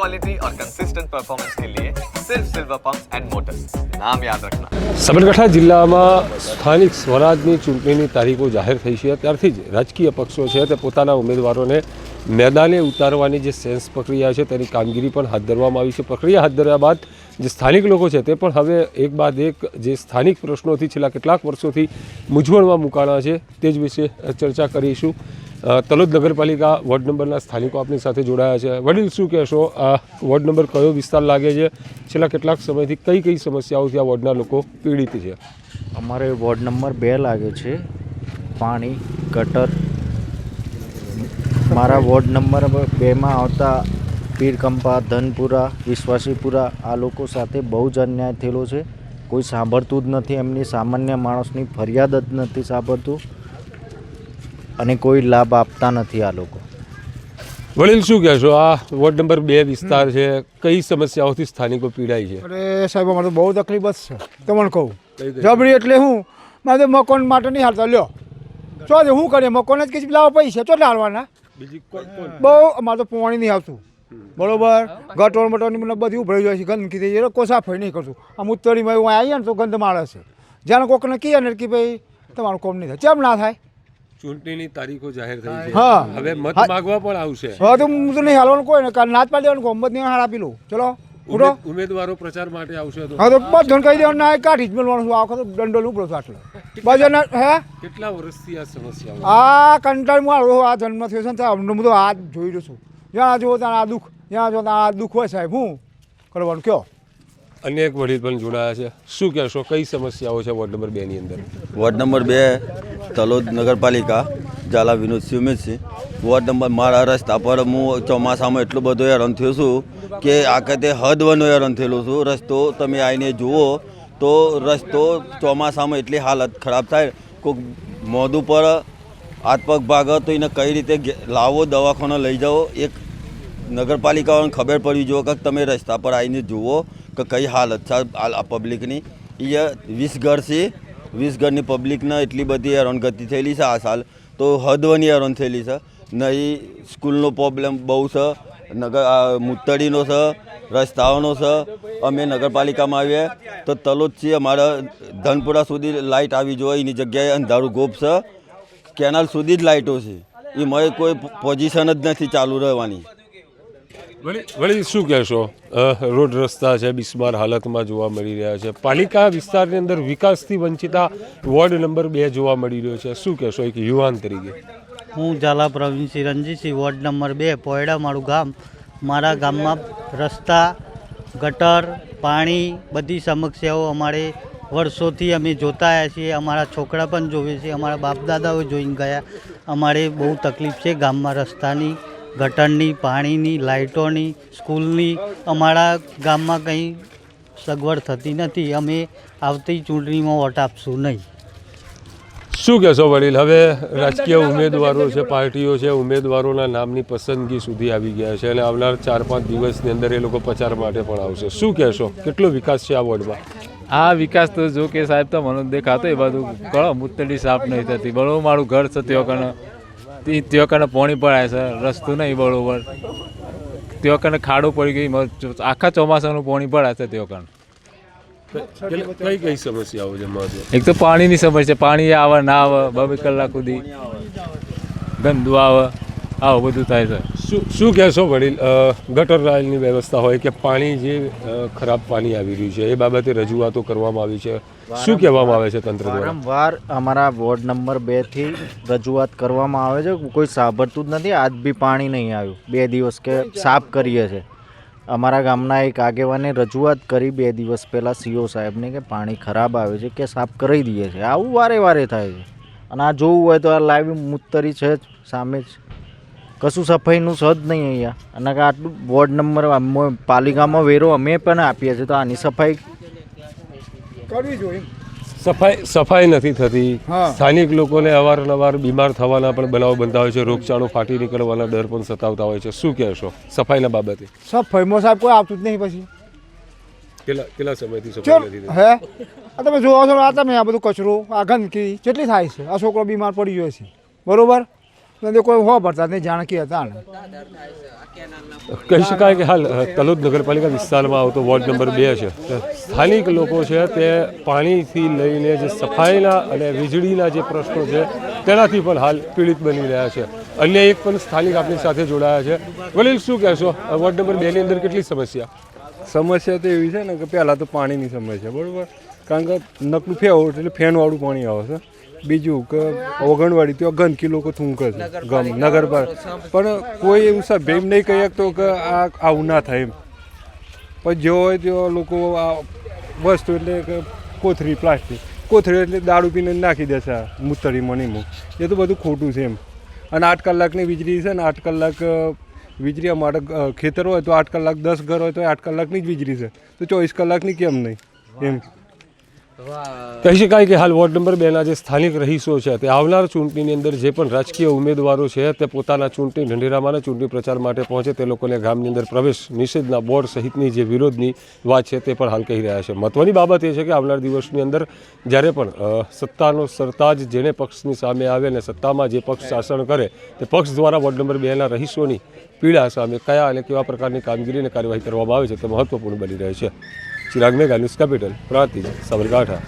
Quality और consistent performance के लिए सिर्फ सिल्वर पंप्स एंड मोटर्स नाम याद रखना સાબરકાંઠા જિલ્લામાં સ્થાનિક સ્વરાજની ચૂંટણીની તારીખો જાહેર થઈ છે ત્યારથી જ રાજકીય પક્ષો છે તે પોતાના ઉમેદવારોને મેદાને ઉતારવાની જે સેન્સ પ્રક્રિયા છે તેની કામગીરી પણ હાથ ધરવામાં આવી છે પ્રક્રિયા હાથ ધર્યા બાદ જે સ્થાનિક લોકો છે તે પણ હવે એક બાદ એક જે સ્થાનિક પ્રશ્નોથી છેલ્લા કેટલાક વર્ષોથી મૂંઝવણમાં મુકાણા છે તે જ વિશે ચર્ચા કરીશું અ, તલોદ નગરપાલિકા વોર્ડ નંબરના સ્થાનિકો આપણી સાથે જોડાયા છે. વડીલ, શું કહેશો? આ વોર્ડ નંબર કયો વિસ્તાર લાગે છે? છેલ્લા કેટલાક સમયથી કઈ કઈ સમસ્યાઓથી આ વોર્ડના લોકો પીડિત છે? અમારે વોર્ડ નંબર બે લાગે છે. પાણી, ગટર. મારા વોર્ડ નંબર બેમાં આવતા પીરકંપા, ધનપુરા, વિશ્વાસીપુરા આ લોકો સાથે બહુ જ અન્યાય થયેલો છે. કોઈ સાંભળતું જ નથી, એમની સામાન્ય માણસની ફરિયાદ જ નથી સાંભળતું. અને કોઈ લાભ આપતા નથી આ લોકો. વડીલ શું કહેશો? આ વોર્ડ નંબર બે વિસ્તાર છે. કઈ સમસ્યાઓથી સ્થાનિકો પીડાય છે? અરે સાહેબ અમારે તો બહુ તકલીફ જ છે. તમને કહું? જબરી એટલે હું? મારે તો મકાન માટે નહીં હાલતા. લ્યો. ચો દે હું કરીએ મકાન જ કે લાવો પૈસા. ચોટલા હાલવાના? બહુ અમારે તો પાણી નહીં આવતું બરોબર? ગટોર મટોરની મને બધી ઉભરાઈ જાય છે. ગંદકી થઈ જાય. કોઈ સાફ નહીં કરતું. આમ ઉત્તરીમાં એવું આવીએ ને તો ગંધ મારે છે. જાણે કોકને કહીએ ને કે ભાઈ તમારું કોમ નહીં થાય. કેમ ના થાય? ચૂંટણીની તારીખો જાહેર થઈ છે. હા. હવે મત માગવા પણ આવશે. હવે તો હું તો નહીં હાલવાનું કોઈ ને કાલ નાચ પાડી દેવાનું ગમત નહીં હાર આપી લઉં ચલો ઉઠો. ઉમેદવારો પ્રચાર માટે આવશે તો. હા તો બધાને કહી દેવાનું ના કાઢી જ મળવાનું છું. આ વખત દંડો ઉપડો છું આટલો. બજારના હે? કેટલા વર્ષથી આ સમસ્યા આ કંટાળ મારો આ જન્મ થયો છે ને ત્યાં અમને આ જોઈ રહ્યો છું. જ્યાં જુઓ ત્યાં આ દુઃખ જ્યાં જુઓ ત્યાં આ દુઃખ હોય સાહેબ હું કરવાનું કયો? અન્ય એક વડીલ પણ જોડાયા છે. શું કહેશો કઈ સમસ્યાઓ છે વોર્ડ નંબર બે ની અંદર? વોર્ડ નંબર બે તલોદ નગરપાલિકા, ઝાલા વિનોદ સિંહ વોર્ડ નંબર મારા રસ્તા પર હું ચોમાસામાં એટલું બધો હેરાન થયો છું કે આખતે હદ વનો હેરાન થયેલો છું. રસ્તો તમે આવીને જુઓ તો રસ્તો ચોમાસામાં એટલી હાલત ખરાબ થાય. કોઈક મોઢું પર હાથ પગ ભાગે તો એને કઈ રીતે લાવો, દવાખાને લઈ જાઓ. એક નગરપાલિકાઓને ખબર પડવી જોઈએ કે તમે રસ્તા પર આવીને જુઓ કે કઈ હાલત છે આ આ પબ્લિકની એ વીસ ઘર છે વીસ ઘરની પબ્લિકને એટલી બધી હેરાનગતિ થયેલી છે આ સાલ. તો હદવની હેરાન થયેલી છે. નહીં, સ્કૂલનો પ્રોબ્લેમ બહુ છે, નગર મુતડીનો છે, રસ્તાઓનો છે. અમે નગરપાલિકામાં આવીએ તો તલોદથી અમારા ધનપુરા સુધી લાઇટ આવી જોઈએ એની જગ્યાએ અંધારું ગોપ છે. કેનાલ સુધી જ લાઇટો છે. એમાં કોઈ પોઝિશન જ નથી ચાલુ રહેવાની. વડીલ શું કહેશો? રોડ રસ્તા છે, બિસ્માર હાલતમાં જોવા મળી રહ્યા છે. પાલિકા વિસ્તારની અંદર વિકાસથી વંચિતા વોર્ડ નંબર બે જોવા મળી રહ્યો છે. શું કહેશો એક યુવાન તરીકે? હું ઝાલા પ્રવીણસિંહ રણજીતસિંહ, વોર્ડ નંબર બે, પોયડા મારું ગામ. મારા ગામમાં રસ્તા, ગટર, પાણી, બધી સમસ્યાઓ અમારે વર્ષોથી અમે જોતા આવ્યા છીએ. અમારા છોકરા પણ જોવે છે. અમારા બાપ દાદાઓ જોઈને ગયા. અમારે બહુ તકલીફ છે ગામમાં રસ્તાની. ગટરની પાણીની લાઇટોની સ્કૂલની અમારા ગામમાં કંઈ સગવડ થતી નથી. અમે આવતી ચૂંટણીમાં વોટ આપશું નહીં. શું કહેશો વડીલ? હવે રાજકીય ઉમેદવારો છે પાર્ટીઓ છે ઉમેદવારોના નામની પસંદગી સુધી આવી ગયા છે અને આવનાર ચાર પાંચ દિવસની અંદર એ લોકો પ્રચાર માટે પણ આવશે. શું કહેશો? કેટલો વિકાસ છે આ વોર્ડમાં? આ વિકાસ તો જો કે સાહેબ તો મને દેખાતો એ બધું કરો મુત્તડી સાફ નહીં થતી. બરોબર મારું ઘર છે ત્યાં કને તે- ત્યાં કને પોણી પડાય છે રસ્તો નહીં બરોબર. ત્યાં કને ખાડો પડી ગઈ આખા ચોમાસાનું પોણી પડાય છે ત્યાં કને કઈ કઈ સમસ્યાઓ છે એક તો પાણીની સમસ્યા પાણી આવે ના આવે બે કલાક સુધી ગંદુ આવે. આવું બધું થાય છે. શું શું કહેશો વડીલ? ગટર લાઇનની વ્યવસ્થા હોય કે પાણી જે ખરાબ પાણી આવી રહ્યું છે એ બાબતે રજૂઆતો કરવામાં આવી છે? શું કહેવામાં આવે છે તંત્ર દ્વારા? વારંવાર અમારા વોર્ડ નંબર બેથી રજૂઆત કરવામાં આવે છે. કોઈ સાંભળતું જ નથી. આજ બી પાણી નહીં આવ્યું. બે દિવસ કે સાફ કરીએ છે. અમારા ગામના એક આગેવાને રજૂઆત કરી બે દિવસ પહેલાં સીઓ સાહેબને કે પાણી ખરાબ આવે છે કે સાફ કરી દઈએ છે. આવું વારે વારે થાય છે. અને આ જોવું હોય તો આ લાઈવ મુત્તરી છે જ સામે જ. કશું સફાઈનું સજ નહીં અહીંયા. અને કે આટલું વોર્ડ નંબર અમ- પાલિકામાં વેરો અમે પણ આપીએ છીએ તો આની સફાઈ કરવી જોઈએ સફાઈ સફાઈ નથી થતી. સ્થાનિક લોકોને અવારનવાર બીમાર થવાના પણ બનાવો બનતા હોય છે રોગચાળો ફાટી નીકળવાના ડર પણ સતાવતા હોય છે. શું કહેશો સફાઈના બાબતે? સફાઈમાં સાહેબ કોઈ આવતું જ નહીં પછી. કેટલા કેટલા સમયથી સફાઈ નથી હે? આ તમે જોવા છો આ તમે આ બધું કચરો આ ગંદકી કેટલી થાય છે? આ છોકરો બીમાર પડી ગયો છે. બરોબર? નથી કોઈ હો ભરતા નહીં જાણકી હતા ને. કહી શકાય કે હાલ તલોદ નગરપાલિકા વિસ્તારમાં આવતો વોર્ડ નંબર બે છે. સ્થાનિક લોકો છે તે પાણીથી લઈને જે સફાઈના અને વીજળીના જે પ્રશ્નો છે તેનાથી પણ હાલ પીડિત બની રહ્યા છે. અન્ય એક પણ સ્થાનિક આપણી સાથે જોડાયા છે. વલીલ શું કહેશો? વોર્ડ નંબર બેની અંદર કેટલી સમસ્યા? સમસ્યા તો એવી છે ને કે પહેલાં તો પાણીની સમસ્યા બરાબર? કારણ કે નકલું ફેવો એટલે ફેનવાળું પાણી આવે છે. બીજું કે ઓગણવાડી ત્યાં ગંદકી લોકો થૂંકે છે, ગમ, નગરપાલિકા. પણ કોઈ એવું સભ્ય એમ નહીં કહી શકતો કે આ આવું ના થાય એમ. પણ જેવો હોય તેઓ લોકો આ વસ્તુ એટલે કે કોથળી, પ્લાસ્ટિક. કોથળી એટલે દારૂ પીને નાખી દેશે આ મૂતળીમાં ને એ તો બધું ખોટું છે એમ. અને આઠ કલાકની વીજળી છે ને આઠ કલાક વીજળી અમારે ખેતર હોય તો આઠ કલાક, દસ ઘર હોય તો આઠ કલાકની જ વીજળી છે. તો ચોવીસ કલાકની કેમ નહીં? એમ. કહી શકાય કે હાલ વોર્ડ નંબર બેના જે સ્થાનિક રહીશો છે તે આવનાર ચૂંટણીની અંદર જે પણ રાજકીય ઉમેદવારો છે તે પોતાના ચૂંટણી ઢંઢેરામાંના ચૂંટણી પ્રચાર માટે પહોંચે તે લોકોને ગામની અંદર પ્રવેશ નિષેધના બોર્ડ સહિતની જે વિરોધની વાત છે તે પણ હાલ કહી રહ્યા છે. મહત્વની બાબત એ છે કે આવનાર દિવસની અંદર જ્યારે પણ સત્તાનો સરતાજ જેને પક્ષની સામે આવે અને સત્તામાં જે પક્ષ શાસન કરે તે પક્ષ દ્વારા વોર્ડ નંબર બેના રહીશોની પીડા સામે કયા અને કેવા પ્રકારની કામગીરી અને કાર્યવાહી કરવામાં આવે છે તે મહત્વપૂર્ણ બની રહે છે. Chirag Megha news capital Prantij Sabarkantha.